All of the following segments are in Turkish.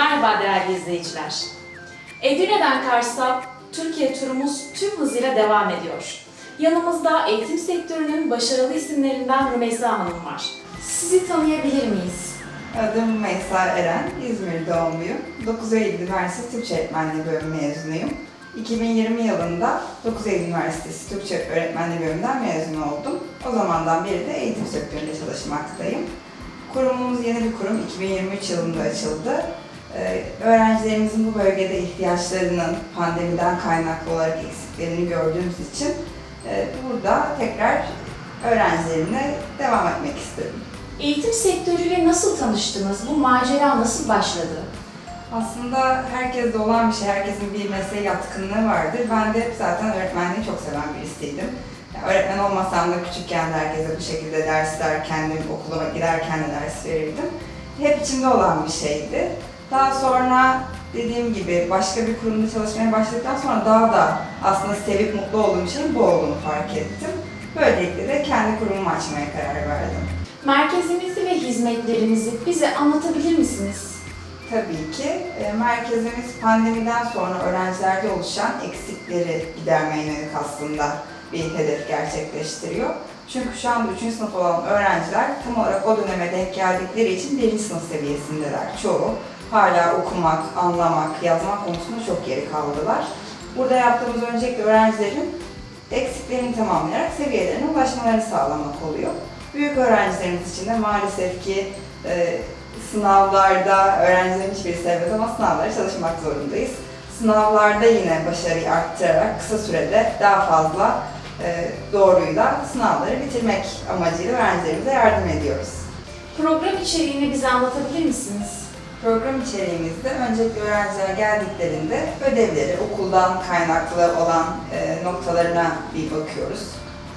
Merhaba değerli izleyiciler. Edirne'den Kars'a Türkiye turumuz tüm hızıyla devam ediyor. Yanımızda eğitim sektörünün başarılı isimlerinden Rümeysa Hanım var. Sizi tanıyabilir miyiz? Adım Meysa Eren, İzmir doğumluyum. 9 Eylül Üniversitesi Türkçe Öğretmenliği bölümü mezunuyum. 2020 yılında 9 Eylül Üniversitesi Türkçe Öğretmenliği bölümünden mezun oldum. O zamandan beri de eğitim sektöründe çalışmaktayım. Kurumumuz yeni bir kurum, 2023 yılında açıldı. Ee, öğrencilerimizin bu bölgede ihtiyaçlarının pandemiden kaynaklı olarak eksiklerini gördüğümüz için e, burada tekrar öğrencilerine devam etmek istedim. Eğitim sektörüyle nasıl tanıştınız? Bu macera nasıl başladı? Aslında herkeste olan bir şey, herkesin bir mesleğe yatkınlığı vardır. Ben de hep zaten öğretmenliği çok seven birisiydim. Yani öğretmen olmasam da küçükken de herkese bu şekilde dersler, kendim okula giderken de ders verirdim. Hep içimde olan bir şeydi. Daha sonra dediğim gibi başka bir kurumda çalışmaya başladıktan sonra daha da aslında sevip mutlu olduğum şeyin bu olduğunu fark ettim. Böylelikle de kendi kurumumu açmaya karar verdim. Merkezinizi ve hizmetlerinizi bize anlatabilir misiniz? Tabii ki. E, Merkezimiz pandemiden sonra öğrencilerde oluşan eksikleri gidermeye yönelik aslında bir hedef gerçekleştiriyor. Çünkü şu anda 3. sınıf olan öğrenciler tam olarak o döneme denk geldikleri için 1. sınıf seviyesindeler çoğu. Hala okumak, anlamak, yazmak konusunda çok geri kaldılar. Burada yaptığımız öncelikle öğrencilerin eksiklerini tamamlayarak seviyelerine ulaşmalarını sağlamak oluyor. Büyük öğrencilerimiz için de maalesef ki e, sınavlarda öğrencilerin hiçbiri sevmez ama sınavlara çalışmak zorundayız. Sınavlarda yine başarıyı arttırarak kısa sürede daha fazla e, doğruyla sınavları bitirmek amacıyla öğrencilerimize yardım ediyoruz. Program içeriğini bize anlatabilir misiniz? Program içeriğimizde öncelikle öğrenciler geldiklerinde ödevleri, okuldan kaynaklı olan e, noktalarına bir bakıyoruz.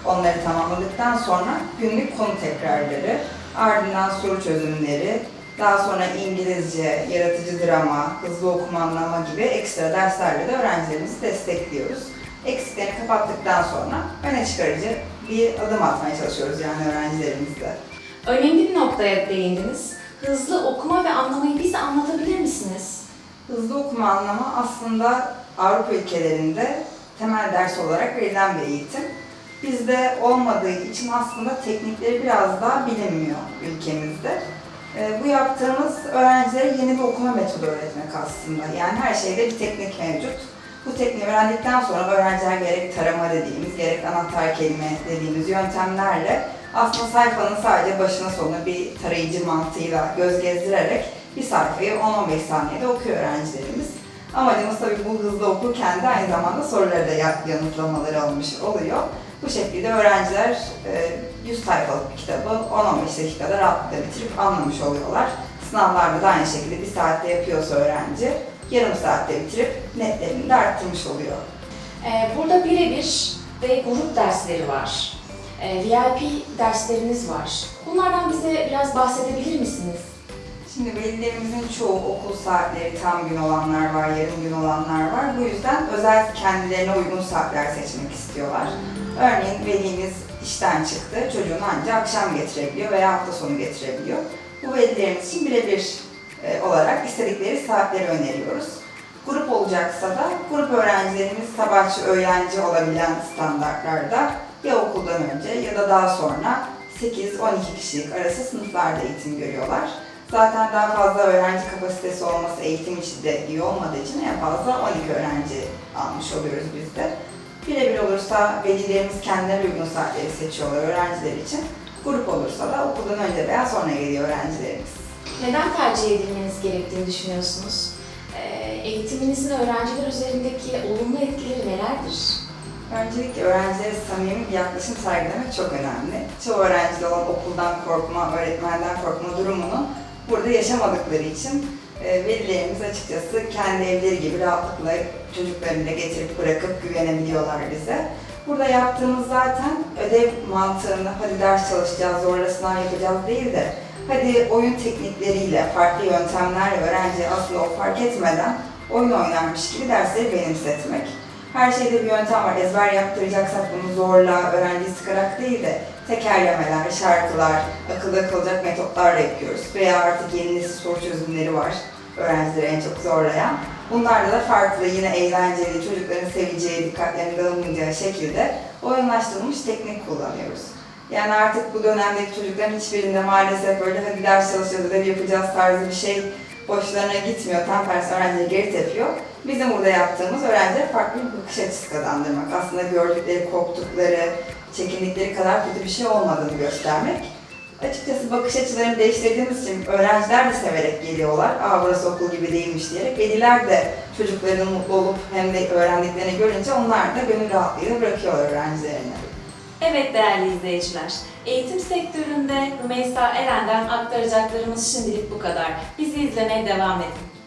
Onları tamamladıktan sonra günlük konu tekrarları, ardından soru çözümleri, daha sonra İngilizce, yaratıcı drama, hızlı okuma anlama gibi ekstra derslerle de öğrencilerimizi destekliyoruz. Eksiklerini kapattıktan sonra öne çıkarıcı bir adım atmaya çalışıyoruz yani öğrencilerimizle. Önemli bir noktaya değindiniz. Hızlı okuma ve anlamayı bize anlatabilir misiniz? Hızlı okuma anlama aslında Avrupa ülkelerinde temel ders olarak verilen bir eğitim. Bizde olmadığı için aslında teknikleri biraz daha bilinmiyor ülkemizde. Ee, bu yaptığımız öğrencilere yeni bir okuma metodu öğretmek aslında. Yani her şeyde bir teknik mevcut. Bu tekniği öğrendikten sonra öğrenciler gerek tarama dediğimiz, gerek anahtar kelime dediğimiz yöntemlerle aslında sayfanın sadece başına sonuna bir tarayıcı mantığıyla göz gezdirerek bir sayfayı 10-15 saniyede okuyor öğrencilerimiz. Amacımız tabii bu hızlı okurken de aynı zamanda soruları da ya- yanıtlamaları olmuş oluyor. Bu şekilde öğrenciler e, 100 sayfalık bir kitabı 10-15 dakikada rahatlıkla bitirip anlamış oluyorlar. Sınavlarda da aynı şekilde bir saatte yapıyorsa öğrenci yarım saatte bitirip netlerini de arttırmış oluyor. Ee, burada birebir ve grup dersleri var. Ee, VIP dersleriniz var. Bunlardan bize biraz bahsedebilir misiniz? Şimdi velilerimizin çoğu okul saatleri tam gün olanlar var, yarım gün olanlar var. Bu yüzden özel kendilerine uygun saatler seçmek istiyorlar. Örneğin velimiz işten çıktı, çocuğunu ancak akşam getirebiliyor veya hafta sonu getirebiliyor. Bu velilerimiz için birebir e, olarak istedikleri saatleri öneriyoruz. Grup olacaksa da grup öğrencilerimiz sabahçı, öğlenci olabilen standartlarda ya okuldan önce ya da daha sonra 8-12 kişilik arası sınıflarda eğitim görüyorlar. Zaten daha fazla öğrenci kapasitesi olması eğitim için de iyi olmadığı için en fazla 12 öğrenci almış oluyoruz biz de. Birebir olursa velilerimiz kendilerine uygun saatleri seçiyorlar öğrenciler için. Grup olursa da okuldan önce veya sonra geliyor öğrencilerimiz. Neden tercih edilmeniz gerektiğini düşünüyorsunuz? Ee, eğitiminizin öğrenciler üzerindeki olumlu etkileri nelerdir? Öncelikle öğrencilere samimi bir yaklaşım sergilemek çok önemli. Çoğu öğrencide olan okuldan korkma, öğretmenden korkma durumunu burada yaşamadıkları için e, velilerimiz açıkçası kendi evleri gibi rahatlıkla çocuklarını da getirip bırakıp güvenebiliyorlar bize. Burada yaptığımız zaten ödev mantığını hadi ders çalışacağız, zorla sınav yapacağız değil de hadi oyun teknikleriyle, farklı yöntemlerle öğrenciye aslında o fark etmeden oyun oynarmış gibi dersleri benimsetmek. Her şeyde bir yöntem var. Ezber yaptıracaksak bunu zorla, öğrenciyi sıkarak değil de tekerlemeler, şarkılar, akılda kalacak metotlarla yapıyoruz. Veya artık yeni nesil soru çözümleri var. öğrencileri en çok zorlayan. Bunlarda da farklı, yine eğlenceli, çocukların seveceği, dikkatlerinin dağılmayacağı şekilde oyunlaştırılmış teknik kullanıyoruz. Yani artık bu dönemdeki çocukların hiçbirinde maalesef böyle hadi ders çalışacağız, ödev yapacağız tarzı bir şey boşlarına gitmiyor. Tam tersi öğrencileri geri tepiyor. Bizim burada yaptığımız öğrencilere farklı bir bakış açısı kazandırmak. Aslında gördükleri, korktukları, çekindikleri kadar kötü bir şey olmadığını göstermek. Açıkçası bakış açılarını değiştirdiğimiz için öğrenciler de severek geliyorlar. Aa burası okul gibi değilmiş diyerek. Veliler de çocuklarının mutlu olup hem de öğrendiklerini görünce onlar da gönül rahatlığıyla bırakıyorlar öğrencilerini. Evet değerli izleyiciler, eğitim sektöründe Rümeysa Eren'den aktaracaklarımız şimdilik bu kadar. Bizi izlemeye devam edin.